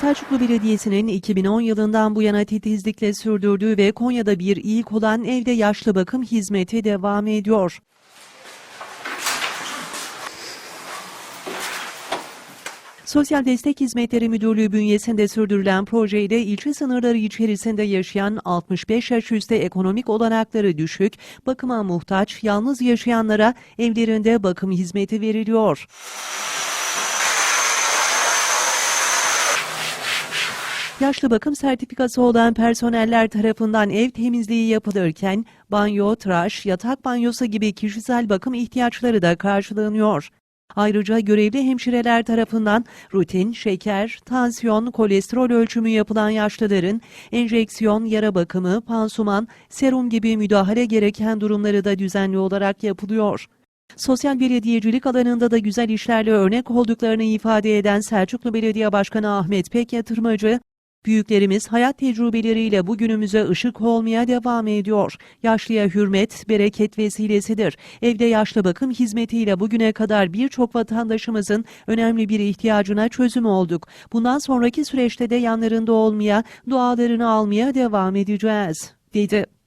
Selçuklu Belediyesi'nin 2010 yılından bu yana titizlikle sürdürdüğü ve Konya'da bir ilk olan evde yaşlı bakım hizmeti devam ediyor. Sosyal Destek Hizmetleri Müdürlüğü bünyesinde sürdürülen projeyle ilçe sınırları içerisinde yaşayan 65 yaş üstü ekonomik olanakları düşük, bakıma muhtaç, yalnız yaşayanlara evlerinde bakım hizmeti veriliyor. Yaşlı bakım sertifikası olan personeller tarafından ev temizliği yapılırken banyo, tıraş, yatak banyosu gibi kişisel bakım ihtiyaçları da karşılanıyor. Ayrıca görevli hemşireler tarafından rutin, şeker, tansiyon, kolesterol ölçümü yapılan yaşlıların enjeksiyon, yara bakımı, pansuman, serum gibi müdahale gereken durumları da düzenli olarak yapılıyor. Sosyal belediyecilik alanında da güzel işlerle örnek olduklarını ifade eden Selçuklu Belediye Başkanı Ahmet Pek Yatırmacı, Büyüklerimiz hayat tecrübeleriyle bugünümüze ışık olmaya devam ediyor. Yaşlıya hürmet, bereket vesilesidir. Evde yaşlı bakım hizmetiyle bugüne kadar birçok vatandaşımızın önemli bir ihtiyacına çözüm olduk. Bundan sonraki süreçte de yanlarında olmaya, dualarını almaya devam edeceğiz, dedi.